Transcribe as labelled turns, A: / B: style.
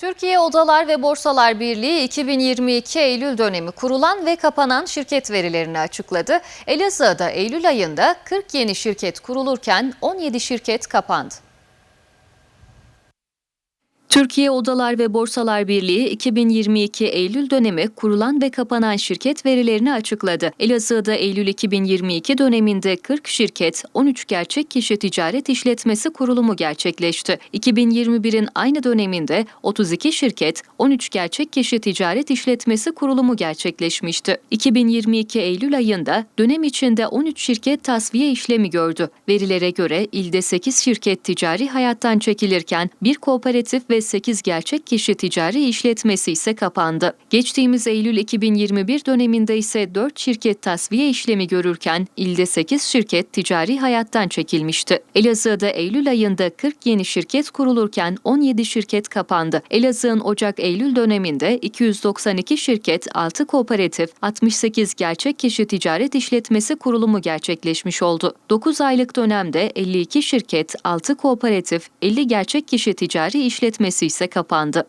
A: Türkiye Odalar ve Borsalar Birliği 2022 Eylül dönemi kurulan ve kapanan şirket verilerini açıkladı. Elazığ'da Eylül ayında 40 yeni şirket kurulurken 17 şirket kapandı. Türkiye Odalar ve Borsalar Birliği 2022 Eylül dönemi kurulan ve kapanan şirket verilerini açıkladı. Elazığ'da Eylül 2022 döneminde 40 şirket, 13 gerçek kişi ticaret işletmesi kurulumu gerçekleşti. 2021'in aynı döneminde 32 şirket, 13 gerçek kişi ticaret işletmesi kurulumu gerçekleşmişti. 2022 Eylül ayında dönem içinde 13 şirket tasfiye işlemi gördü. Verilere göre ilde 8 şirket ticari hayattan çekilirken bir kooperatif ve 8 gerçek kişi ticari işletmesi ise kapandı. Geçtiğimiz Eylül 2021 döneminde ise 4 şirket tasfiye işlemi görürken ilde 8 şirket ticari hayattan çekilmişti. Elazığ'da Eylül ayında 40 yeni şirket kurulurken 17 şirket kapandı. Elazığ'ın Ocak-Eylül döneminde 292 şirket, 6 kooperatif, 68 gerçek kişi ticaret işletmesi kurulumu gerçekleşmiş oldu. 9 aylık dönemde 52 şirket, 6 kooperatif, 50 gerçek kişi ticari işletmesi ise kapandı.